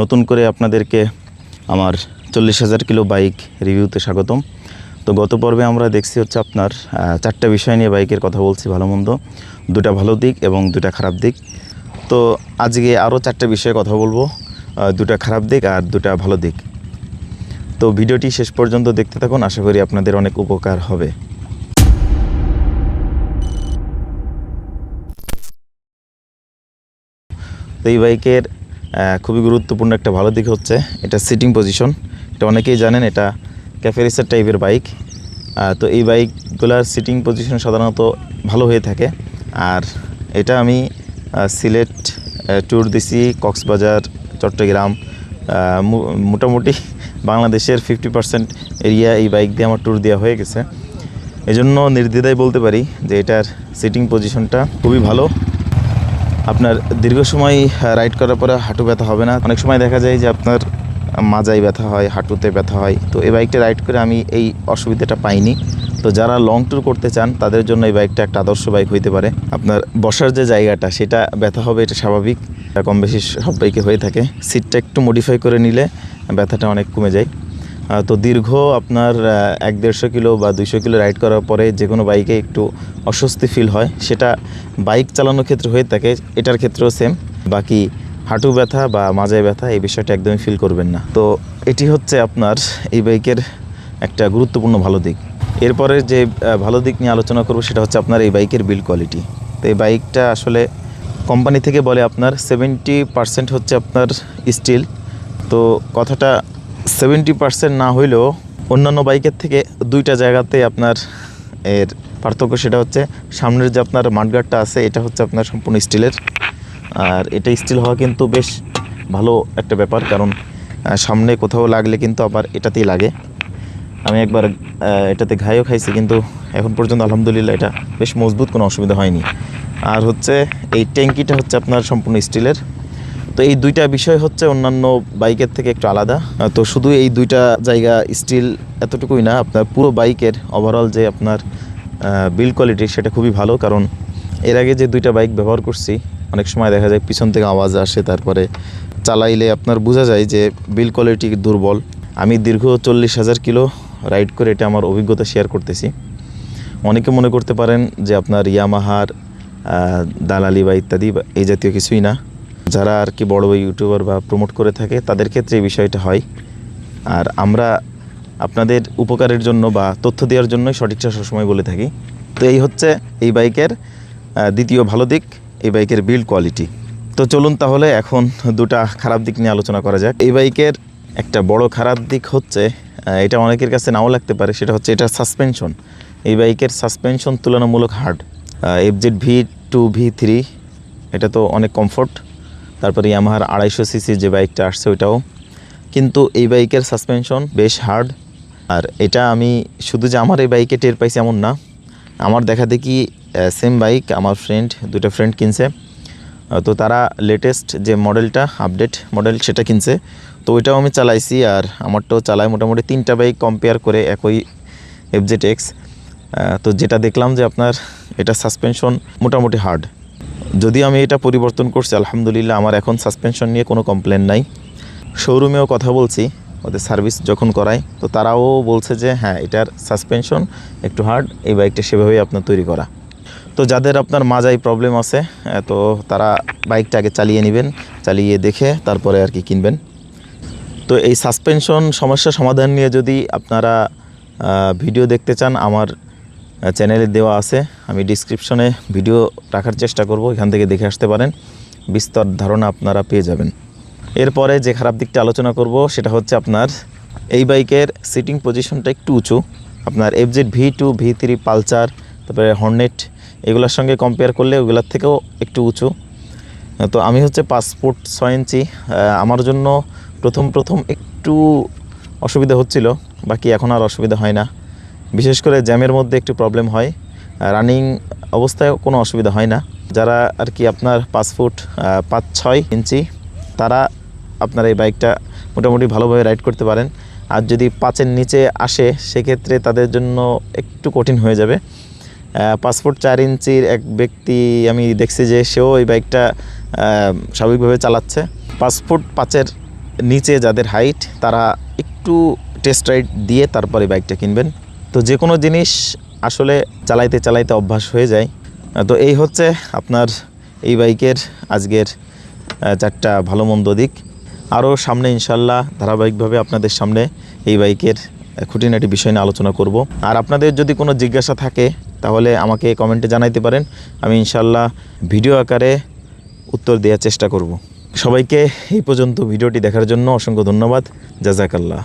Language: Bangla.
নতুন করে আপনাদেরকে আমার চল্লিশ হাজার কিলো বাইক রিভিউতে স্বাগতম। তো গত পর্বে আমরা দেখছি হচ্ছে আপনার চারটা বিষয় নিয়ে বাইকের কথা বলছি ভালো মন্দ দুটা ভালো দিক এবং দুটা খারাপ দিক। তো আজকে আরও চারটা বিষয়ে কথা বলব দুটা খারাপ দিক আর দুটা ভালো দিক। তো ভিডিওটি শেষ পর্যন্ত দেখতে থাকুন, আশা করি আপনাদের অনেক উপকার হবে। তো এই বাইকের খুবই গুরুত্বপূর্ণ একটা ভালো দিক হচ্ছে, এটা সিটিং পজিশন এটা অনেকেই জানেন, এটা ক্যাফেরিসার টাইপের বাইক তো এই বাইকগুলোর সিটিং পজিশন সাধারণত ভালো হয়ে থাকে। আর এটা আমি সিলেট ট্যুর দিছি কক্সবাজার, চট্টগ্রাম। মোটামুটি বাংলাদেশের ফিফটি পার্সেন্ট এরিয়া এই বাইক দিয়ে আমার ট্যুর দেওয়া হয়ে গেছে। এজন্য নির্দ্বিধায় বলতে পারি যে এটার সিটিং পজিশনটা খুবই ভালো। আপনার দীর্ঘ সময় রাইড করার পরে হাঁটু ব্যথা হবে না। অনেক সময় দেখা যায় যে আপনার মাজায় ব্যথা হয়, হাঁটুতে ব্যথা হয়। তো এই বাইকটা রাইড করে আমি এই অসুবিধাটা পাইনি। তো যারা লং ট্যুর করতে চান, তাদের জন্য এই বাইকটা একটা আদর্শ বাইক হইতে পারে। আপনার বসার যে জায়গাটা, সেটা ব্যথা হবে, এটা স্বাভাবিক। কম বেশি সব বাইকে হয়ে থাকে। সিটটা একটু মডিফাই করে নিলে ব্যথাটা অনেক কমে যায়। তো দীর্ঘ আপনার এক দেড়শো কিলো বা দুইশো কিলো রাইড করার পরে যে কোনো বাইকে একটু অস্বস্তি ফিল হয়। সেটা বাইক চালানোর ক্ষেত্রে হয়ে থাকে, এটার ক্ষেত্রেও সেম বাকি হাঁটু ব্যথা বা মাজায় ব্যথা এই বিষয়টা একদমই ফিল করবেন না। তো এটি হচ্ছে আপনার এই বাইকের একটা গুরুত্বপূর্ণ ভালো দিক। এরপরে যে ভালো দিক নিয়ে আলোচনা করব সেটা হচ্ছে আপনার এই বাইকের বিল্ড কোয়ালিটি তো এই বাইকটা আসলে কোম্পানি থেকে বলে আপনার সেভেন্টি পার্সেন্ট হচ্ছে আপনার স্টিল তো কথাটা সেভেন্টি পার্সেন্ট না হইলেও অন্যান্য বাইকের থেকে দুইটা জায়গাতে আপনার এর পার্থক্য সেটা হচ্ছে, সামনের যে আপনার মাঠগার্ডটা আছে, এটা হচ্ছে আপনার সম্পূর্ণ স্টিলের। আর এটা স্টিল হওয়া কিন্তু বেশ ভালো একটা ব্যাপার, কারণ সামনে কোথাও লাগলে কিন্তু আবার এটাতেই লাগে। আমি একবার এটাতে ঘাইও খাইছি, কিন্তু এখন পর্যন্ত আলহামদুলিল্লাহ এটা বেশ মজবুত, কোনো অসুবিধা হয়নি। আর হচ্ছে, এই ট্যাঙ্কিটা হচ্ছে আপনার সম্পূর্ণ স্টিলের। তো এই দুইটা বিষয় হচ্ছে অন্যান্য বাইকের থেকে একটু আলাদা। তো শুধু এই দুইটা জায়গা স্টিল এতটুকুই না, আপনার পুরো বাইকের ওভারঅল যে আপনার বিল্ড কোয়ালিটি সেটা খুবই ভালো। কারণ এর আগে যে দুইটা বাইক ব্যবহার করছি, অনেক সময় দেখা যায় পিছন থেকে আওয়াজ আসে, তারপরে চালাইলে আপনার বোঝা যায় যে বিল কোয়ালিটি দুর্বল। আমি দীর্ঘ চল্লিশ হাজার কিলো রাইড করে এটা আমার অভিজ্ঞতা শেয়ার করতেছি। অনেকে মনে করতে পারেন যে আপনার ইয়ামাহার দালালি বা ইত্যাদি এই জাতীয় কিছুই না। যারা আর কি বড় ইউটিউবার বা প্রমোট করে থাকে, তাদের ক্ষেত্রে এই বিষয়টা হয়। আর আমরা আপনাদের উপকারের জন্য বা তথ্য দেওয়ার জন্যই সঠিকটা সবসময় বলে থাকি। তো এই হচ্ছে এই বাইকের দ্বিতীয় ভালো দিক, এই বাইকের বিল্ড কোয়ালিটি তো চলুন তাহলে এখন দুটা খারাপ দিক নিয়ে আলোচনা করা যাক। এই বাইকের একটা বড় খারাপ দিক হচ্ছে এটা অনেকের কাছে নাও লাগতে পারে, সেটা হচ্ছে এটা সাসপেনশন এই বাইকের সাসপেনশন তুলনামূলক hard FZ V two V three এটা তো অনেক কমফোর্ট তারপরে ইয়ামাহার আড়াইশো সিসি যে বাইকটা আসছে ওইটাও। কিন্তু এই বাইকের সাসপেনশন বেশ হার্ড আর এটা আমি শুধু যে আমার এই বাইকে টের পাইছি এমন না, আমার দেখা দেখি সেম বাইক আমার ফ্রেন্ড দুটো ফ্রেন্ড কিনছে। তো তারা লেটেস্ট যে মডেলটা আপডেট মডেল সেটা কিনছে। তো ওইটাও আমি চালাইছি আর আমারটাও চালাই মোটামুটি তিনটা বাইক কম্পেয়ার করে একই এফজেড এক্স তো যেটা দেখলাম যে আপনার এটা সাসপেনশন মোটামুটি হার্ড যদিও আমি এটা পরিবর্তন করছি, আলহামদুলিল্লাহ আমার এখন সাসপেনশন নিয়ে কোনো কমপ্লেন নাই। শোরুমেও কথা বলছি, ওদের সার্ভিস যখন করাই তো তারাও বলছে যে হ্যাঁ এটার সাসপেনশন একটু হার্ড এই বাইকটা সেভাবেই আপনার তৈরি করা। তো যাদের আপনার মাজায় প্রবলেম আছে তো তারা বাইকটা আগে চালিয়ে নেবেন, চালিয়ে দেখে তারপরে আর কি কিনবেন। তো এই সাসপেনশন সমস্যা সমাধান নিয়ে যদি আপনারা ভিডিও দেখতে চান, আমার চ্যানেলে দেওয়া আছে। আমি ডিসক্রিপশনে ভিডিও রাখার চেষ্টা করব, এখান থেকে দেখে আসতে পারেন। বিস্তর ধারণা আপনারা পেয়ে যাবেন। এরপরে যে খারাপ দিকটা আলোচনা করব, সেটা হচ্ছে আপনার এই বাইকের সিটিং পজিশনটা একটু উঁচু। আপনার FZ V two V three Pulsar তারপরে হর্নেট এগুলোর সঙ্গে কম্পেয়ার করলে ওগুলোর থেকেও একটু উঁচু। তো আমি হচ্ছে পাসপোর্ট ছয় ইঞ্চি। আমার জন্য প্রথম প্রথম একটু অসুবিধা হচ্ছিল, বাকি এখন আর অসুবিধা হয় না। বিশেষ করে জ্যামের মধ্যে একটু প্রবলেম হয়। রানিং অবস্থায় কোনো অসুবিধা হয় না। যারা আর কি আপনার পাঁচ ফুট পাঁচ ছয় ইঞ্চি, তারা আপনার এই বাইকটা মোটামুটি ভালোভাবে রাইড করতে পারেন। আর যদি পাঁচের নিচে আসে, সেক্ষেত্রে তাদের জন্য একটু কঠিন হয়ে যাবে। ফুট চার ইঞ্চির এক ব্যক্তি, আমি দেখছি যে সেও এই বাইকটা স্বাভাবিকভাবে চালাচ্ছে। ফুট পাঁচের নিচে যাদের হাইট তারা একটু টেস্ট রাইড দিয়ে তারপরে বাইকটা কিনবেন। তো যে কোনো জিনিস আসলে চালাইতে চালাইতে অভ্যাস হয়ে যায়। তো এই হচ্ছে আপনার এই বাইকের আজকের চারটা ভালো মন্দ দিক। আরও সামনে ইনশাল্লাহ ধারাবাহিকভাবে আপনাদের সামনে এই বাইকের খুঁটিনাটি বিষয় নিয়ে আলোচনা করব। আর আপনাদের যদি কোনো জিজ্ঞাসা থাকে, তাহলে আমাকে কমেন্টে জানাইতে পারেন। আমি ইনশাল্লাহ ভিডিও আকারে উত্তর দেওয়ার চেষ্টা করব। সবাইকে এই পর্যন্ত ভিডিওটি দেখার জন্য অসংখ্য ধন্যবাদ। জাজাকাল্লাহ।